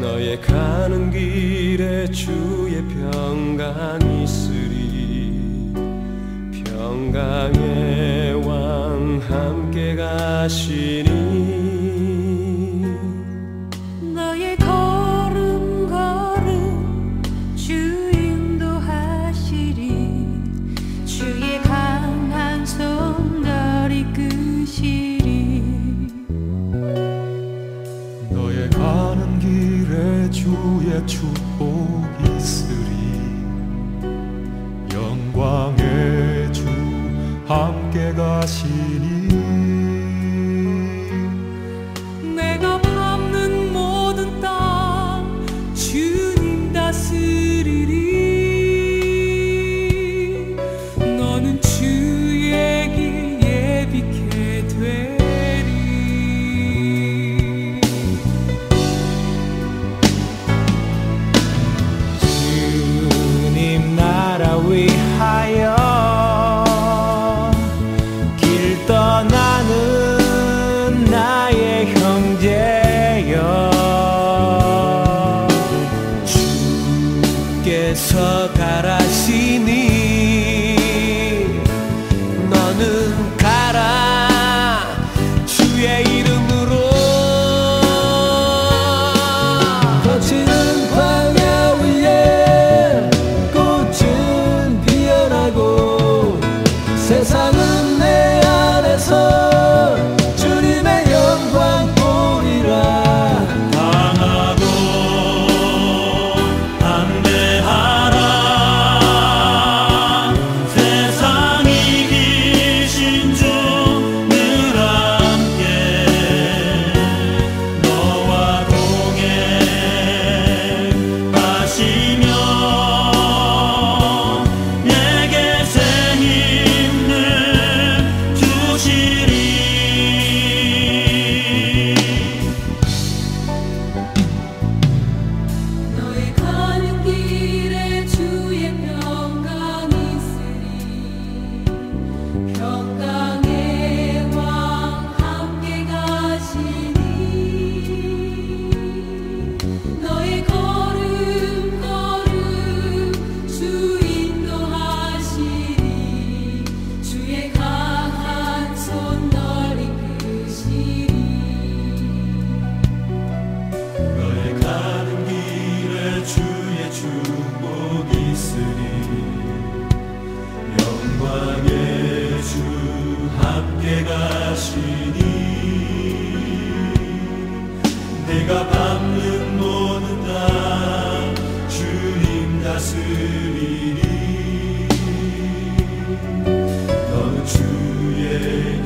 너의 가는 길에 주의 평강이 있으리. 평강의 왕 함께 가시니. 주의 축복 있으리. 영광의 주 함께 가시니 함께 가시니 내가 밟는 모든 땅 주님 다스리니 너는 주의